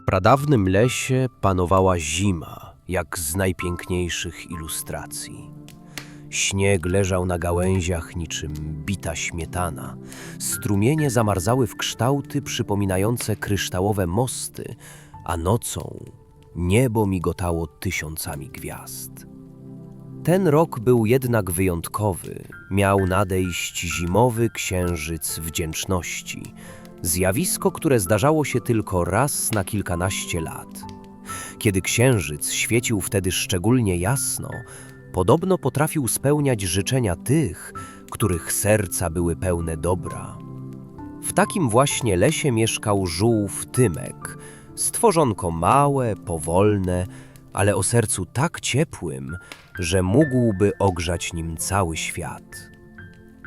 W pradawnym lesie panowała zima, jak z najpiękniejszych ilustracji. Śnieg leżał na gałęziach niczym bita śmietana. Strumienie zamarzały w kształty przypominające kryształowe mosty, a nocą niebo migotało tysiącami gwiazd. Ten rok był jednak wyjątkowy. Miał nadejść zimowy księżyc wdzięczności. Zjawisko, które zdarzało się tylko raz na kilkanaście lat. Kiedy księżyc świecił wtedy szczególnie jasno, podobno potrafił spełniać życzenia tych, których serca były pełne dobra. W takim właśnie lesie mieszkał żółw Tymek, stworzonko małe, powolne, ale o sercu tak ciepłym, że mógłby ogrzać nim cały świat.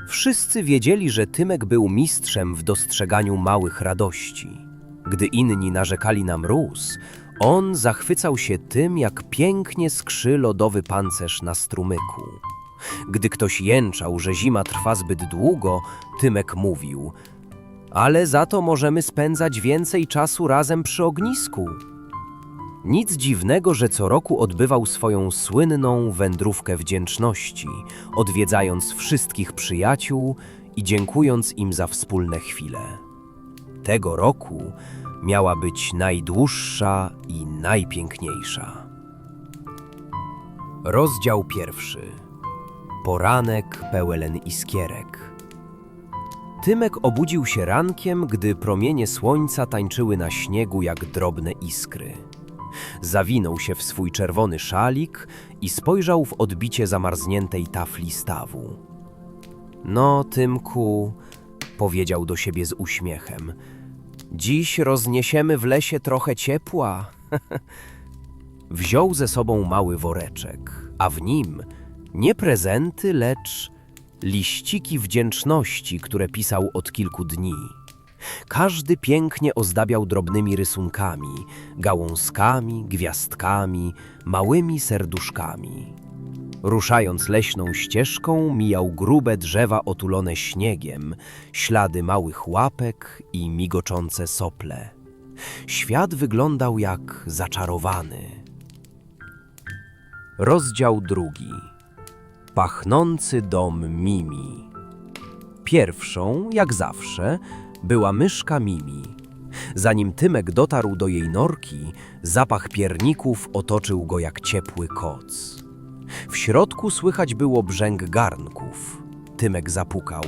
Wszyscy wiedzieli, że Tymek był mistrzem w dostrzeganiu małych radości. Gdy inni narzekali na mróz, on zachwycał się tym, jak pięknie skrzy lodowy pancerz na strumyku. Gdy ktoś jęczał, że zima trwa zbyt długo, Tymek mówił: Ale za to możemy spędzać więcej czasu razem przy ognisku. Nic dziwnego, że co roku odbywał swoją słynną wędrówkę wdzięczności, odwiedzając wszystkich przyjaciół i dziękując im za wspólne chwile. Tego roku miała być najdłuższa i najpiękniejsza. Rozdział pierwszy. Poranek pełen iskierek. Tymek obudził się rankiem, gdy promienie słońca tańczyły na śniegu jak drobne iskry. Zawinął się w swój czerwony szalik i spojrzał w odbicie zamarzniętej tafli stawu. No, Tymku, powiedział do siebie z uśmiechem. Dziś rozniesiemy w lesie trochę ciepła. Wziął ze sobą mały woreczek, a w nim nie prezenty, lecz liściki wdzięczności, które pisał od kilku dni. Każdy pięknie ozdabiał drobnymi rysunkami, gałązkami, gwiazdkami, małymi serduszkami. Ruszając leśną ścieżką, mijał grube drzewa otulone śniegiem, ślady małych łapek i migoczące sople. Świat wyglądał jak zaczarowany. Rozdział drugi. Pachnący dom Mimi. Pierwszą, jak zawsze, była myszka Mimi. Zanim Tymek dotarł do jej norki, zapach pierników otoczył go jak ciepły koc. W środku słychać było brzęk garnków. Tymek zapukał.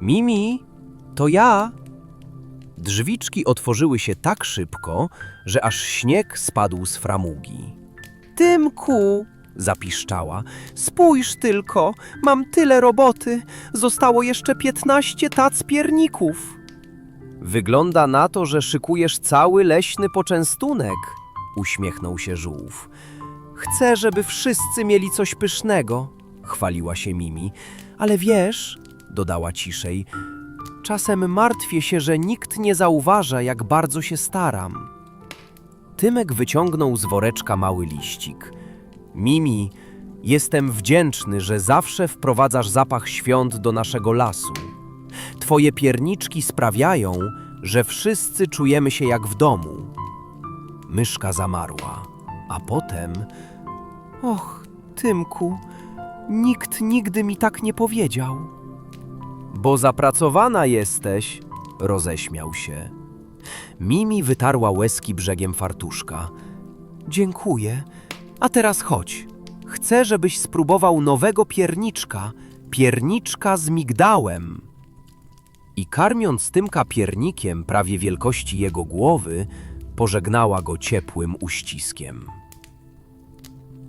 Mimi, to ja! Drzwiczki otworzyły się tak szybko, że aż śnieg spadł z framugi. Tymku, zapiszczała, spójrz tylko, mam tyle roboty, zostało jeszcze piętnaście tac pierników. Wygląda na to, że szykujesz cały leśny poczęstunek, uśmiechnął się żółw. Chcę, żeby wszyscy mieli coś pysznego, chwaliła się Mimi, ale wiesz, dodała ciszej, czasem martwię się, że nikt nie zauważa, jak bardzo się staram. Tymek wyciągnął z woreczka mały liścik. Mimi, jestem wdzięczny, że zawsze wprowadzasz zapach świąt do naszego lasu. Twoje pierniczki sprawiają, że wszyscy czujemy się jak w domu. Myszka zamarła, a potem. Och, Tymku, nikt nigdy mi tak nie powiedział. Bo zapracowana jesteś, roześmiał się. Mimi wytarła łezki brzegiem fartuszka. Dziękuję. A teraz chodź. Chcę, żebyś spróbował nowego pierniczka, pierniczka z migdałem. I karmiąc Tymka piernikiem prawie wielkości jego głowy, pożegnała go ciepłym uściskiem.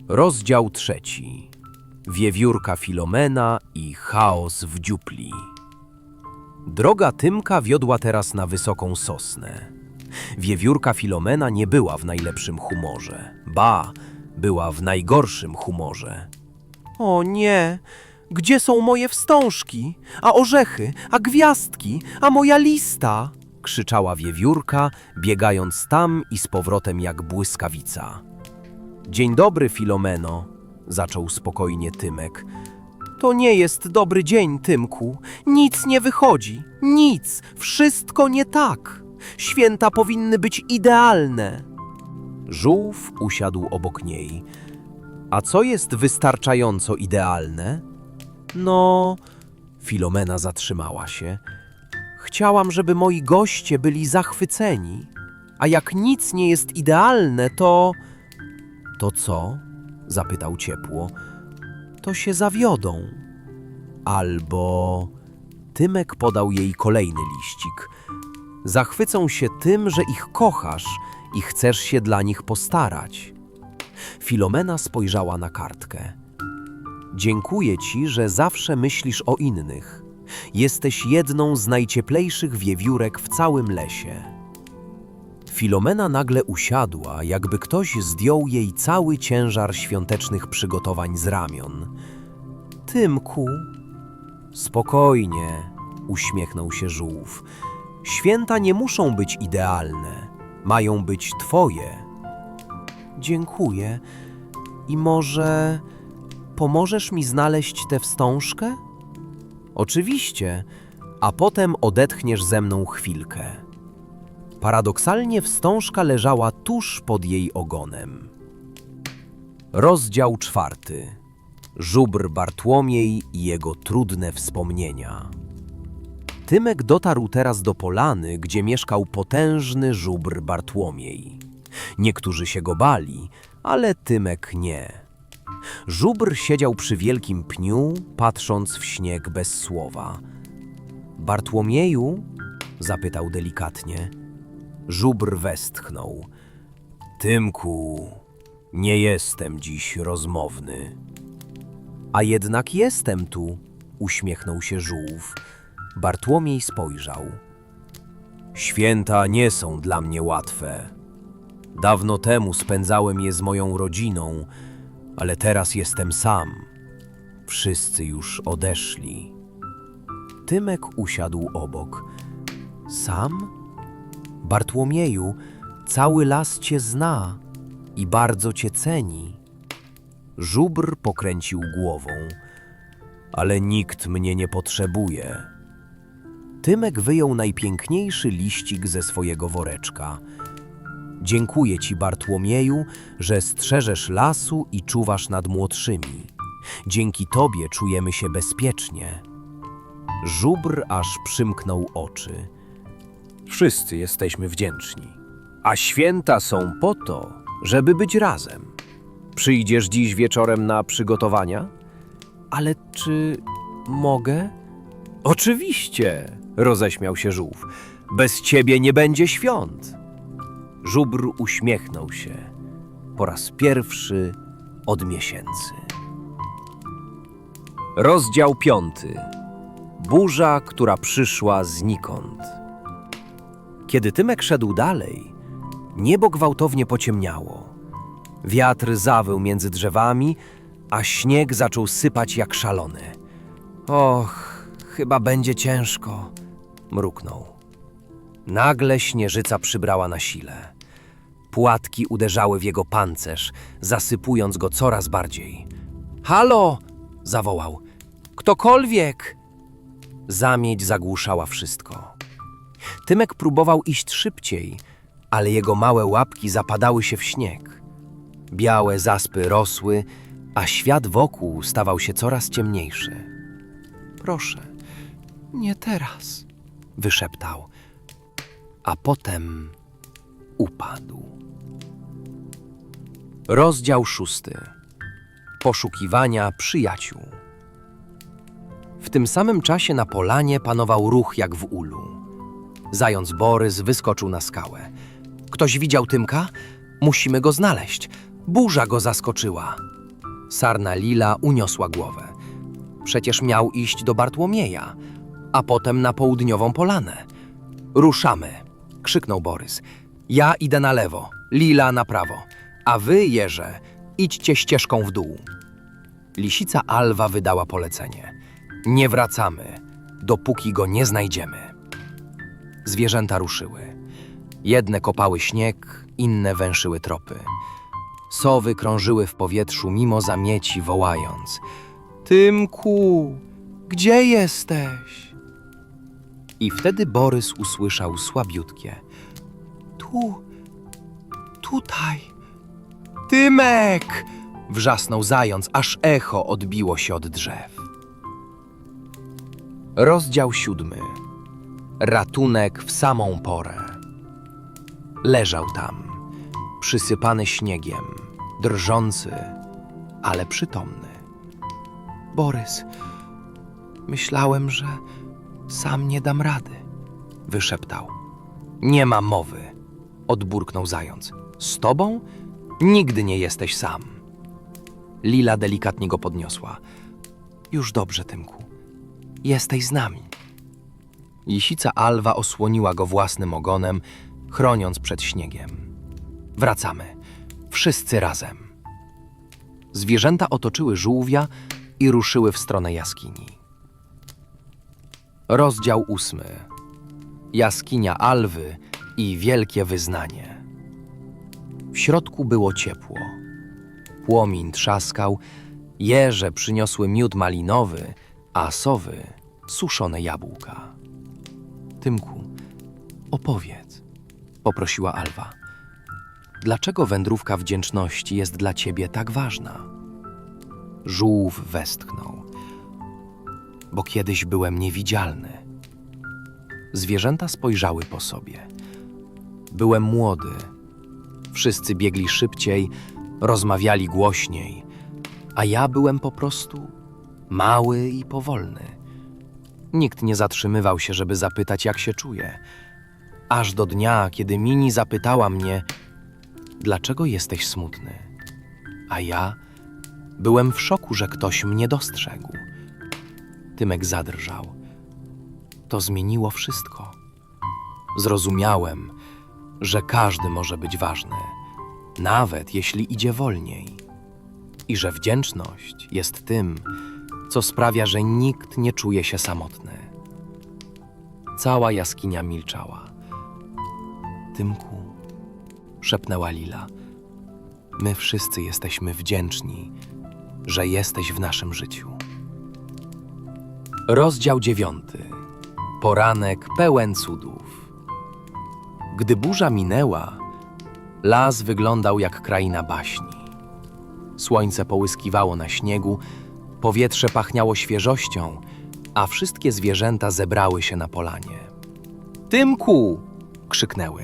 Rozdział trzeci. Wiewiórka Filomena i chaos w dziupli. Droga Tymka wiodła teraz na wysoką sosnę. Wiewiórka Filomena nie była w najlepszym humorze. Ba, była w najgorszym humorze. O nie! Gdzie są moje wstążki? A orzechy? A gwiazdki? A moja lista? krzyczała wiewiórka, biegając tam i z powrotem jak błyskawica. Dzień dobry, Filomeno, zaczął spokojnie Tymek. To nie jest dobry dzień, Tymku. Nic nie wychodzi. Nic. Wszystko nie tak. Święta powinny być idealne. Żółw usiadł obok niej. A co jest wystarczająco idealne? No, Filomena zatrzymała się. Chciałam, żeby moi goście byli zachwyceni. A jak nic nie jest idealne, to. To co? zapytał ciepło. To się zawiodą. Albo. Tymek podał jej kolejny liścik. Zachwycą się tym, że ich kochasz i chcesz się dla nich postarać. Filomena spojrzała na kartkę. Dziękuję ci, że zawsze myślisz o innych. Jesteś jedną z najcieplejszych wiewiórek w całym lesie. Filomena nagle usiadła, jakby ktoś zdjął jej cały ciężar świątecznych przygotowań z ramion. Tymku, spokojnie, uśmiechnął się żółw. Święta nie muszą być idealne, mają być twoje. Dziękuję. I może pomożesz mi znaleźć tę wstążkę? Oczywiście, a potem odetchniesz ze mną chwilkę. Paradoksalnie wstążka leżała tuż pod jej ogonem. Rozdział czwarty. Żubr Bartłomiej i jego trudne wspomnienia. Tymek dotarł teraz do polany, gdzie mieszkał potężny żubr Bartłomiej. Niektórzy się go bali, ale Tymek nie. Żubr siedział przy wielkim pniu, patrząc w śnieg bez słowa. Bartłomieju? zapytał delikatnie. Żubr westchnął. Tymku, nie jestem dziś rozmowny. A jednak jestem tu, uśmiechnął się żółw. Bartłomiej spojrzał. Święta nie są dla mnie łatwe. Dawno temu spędzałem je z moją rodziną, ale teraz jestem sam. Wszyscy już odeszli. Tymek usiadł obok. Sam? Bartłomieju, cały las cię zna i bardzo cię ceni. Żubr pokręcił głową. Ale nikt mnie nie potrzebuje. Tymek wyjął najpiękniejszy liścik ze swojego woreczka. Dziękuję ci, Bartłomieju, że strzeżesz lasu i czuwasz nad młodszymi. Dzięki tobie czujemy się bezpiecznie. Żubr aż przymknął oczy. Wszyscy jesteśmy wdzięczni, a święta są po to, żeby być razem. Przyjdziesz dziś wieczorem na przygotowania? Ale czy mogę? Oczywiście, roześmiał się żółw. Bez ciebie nie będzie świąt. Żubr uśmiechnął się po raz pierwszy od miesięcy. Rozdział piąty. Burza, która przyszła znikąd. Kiedy Tymek szedł dalej, niebo gwałtownie pociemniało. Wiatr zawył między drzewami, a śnieg zaczął sypać jak szalony. Och, chyba będzie ciężko, mruknął. Nagle śnieżyca przybrała na sile. Płatki uderzały w jego pancerz, zasypując go coraz bardziej. Halo! zawołał. Ktokolwiek! Zamieć zagłuszała wszystko. Tymek próbował iść szybciej, ale jego małe łapki zapadały się w śnieg. Białe zaspy rosły, a świat wokół stawał się coraz ciemniejszy. Proszę, nie teraz, wyszeptał, a potem upadł. Rozdział szósty. Poszukiwania przyjaciół. W tym samym czasie na polanie panował ruch jak w ulu. Zając Borys wyskoczył na skałę. Ktoś widział Tymka? Musimy go znaleźć. Burza go zaskoczyła. Sarna Lila uniosła głowę. Przecież miał iść do Bartłomieja, a potem na południową polanę. Ruszamy, krzyknął Borys. Ja idę na lewo, Lila na prawo, a wy, Jerze, idźcie ścieżką w dół. Lisica Alwa wydała polecenie. Nie wracamy, dopóki go nie znajdziemy. Zwierzęta ruszyły. Jedne kopały śnieg, inne węszyły tropy. Sowy krążyły w powietrzu mimo zamieci, wołając: Tymku, gdzie jesteś? I wtedy Borys usłyszał słabiutkie: Tu, tutaj. Tymek! Wrzasnął zając, aż echo odbiło się od drzew. Rozdział siódmy. Ratunek w samą porę. Leżał tam, przysypany śniegiem, drżący, ale przytomny. Borys, myślałem, że sam nie dam rady, wyszeptał. Nie ma mowy, odburknął zając. Z tobą nigdy nie jesteś sam. Lila delikatnie go podniosła. Już dobrze, Tymku. Jesteś z nami. Lisica Alwa osłoniła go własnym ogonem, chroniąc przed śniegiem. Wracamy. Wszyscy razem. Zwierzęta otoczyły żółwia i ruszyły w stronę jaskini. Rozdział ósmy. Jaskinia Alwy i wielkie wyznanie. W środku było ciepło. Płomień trzaskał, jeże przyniosły miód malinowy, a sowy suszone jabłka. Tymku, opowiedz, poprosiła Alwa. Dlaczego wędrówka wdzięczności jest dla ciebie tak ważna? Żółw westchnął. Bo kiedyś byłem niewidzialny. Zwierzęta spojrzały po sobie. Byłem młody. Wszyscy biegli szybciej, rozmawiali głośniej, a ja byłem po prostu mały i powolny. Nikt nie zatrzymywał się, żeby zapytać, jak się czuję. Aż do dnia, kiedy Mini zapytała mnie, dlaczego jesteś smutny? A ja byłem w szoku, że ktoś mnie dostrzegł. Tymek zadrżał. To zmieniło wszystko. Zrozumiałem, że każdy może być ważny, nawet jeśli idzie wolniej. I że wdzięczność jest tym, co sprawia, że nikt nie czuje się samotny. Cała jaskinia milczała. Tymku, szepnęła Lila, my wszyscy jesteśmy wdzięczni, że jesteś w naszym życiu. Rozdział dziewiąty. Poranek pełen cudów. Gdy burza minęła, las wyglądał jak kraina baśni. Słońce połyskiwało na śniegu, powietrze pachniało świeżością, a wszystkie zwierzęta zebrały się na polanie. Tymku! krzyknęły.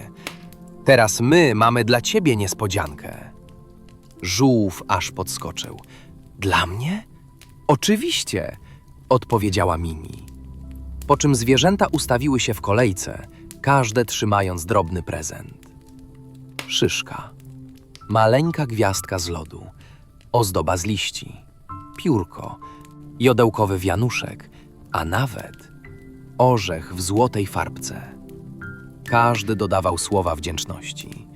Teraz my mamy dla ciebie niespodziankę. Żółw aż podskoczył. Dla mnie? Oczywiście, odpowiedziała Mimi. Po czym zwierzęta ustawiły się w kolejce, każde trzymając drobny prezent. Szyszka. Maleńka gwiazdka z lodu. Ozdoba z liści. Piórko. Jodełkowy wianuszek. A nawet orzech w złotej farbce. Każdy dodawał słowa wdzięczności.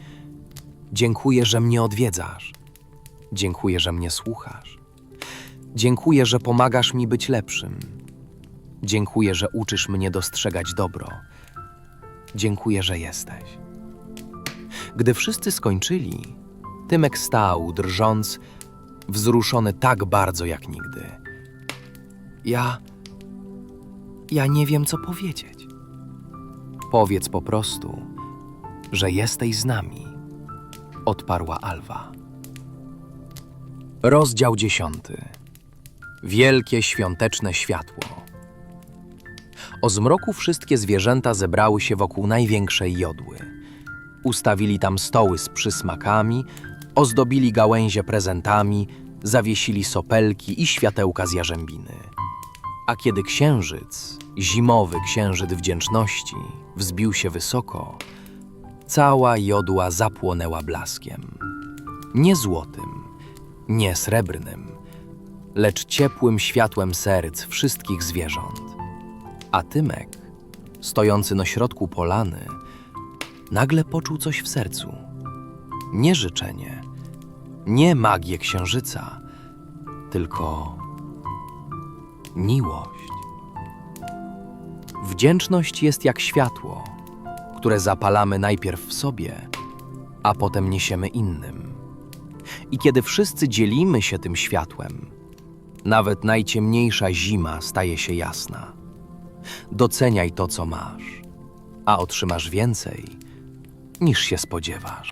Dziękuję, że mnie odwiedzasz. Dziękuję, że mnie słuchasz. Dziękuję, że pomagasz mi być lepszym. Dziękuję, że uczysz mnie dostrzegać dobro. Dziękuję, że jesteś. Gdy wszyscy skończyli, Tymek stał, drżąc, wzruszony tak bardzo jak nigdy. Ja. Ja nie wiem, co powiedzieć. Powiedz po prostu, że jesteś z nami, odparła Alwa. Rozdział dziesiąty. Wielkie świąteczne światło. O zmroku wszystkie zwierzęta zebrały się wokół największej jodły. Ustawili tam stoły z przysmakami, ozdobili gałęzie prezentami, zawiesili sopelki i światełka z jarzębiny. A kiedy księżyc, zimowy księżyc wdzięczności, wzbił się wysoko, cała jodła zapłonęła blaskiem. Nie złotym, nie srebrnym, lecz ciepłym światłem serc wszystkich zwierząt. A Tymek, stojący na środku polany, nagle poczuł coś w sercu. Nie życzenie, nie magię księżyca, tylko miłość. Wdzięczność jest jak światło, które zapalamy najpierw w sobie, a potem niesiemy innym. I kiedy wszyscy dzielimy się tym światłem, nawet najciemniejsza zima staje się jasna. Doceniaj to, co masz, a otrzymasz więcej, niż się spodziewasz.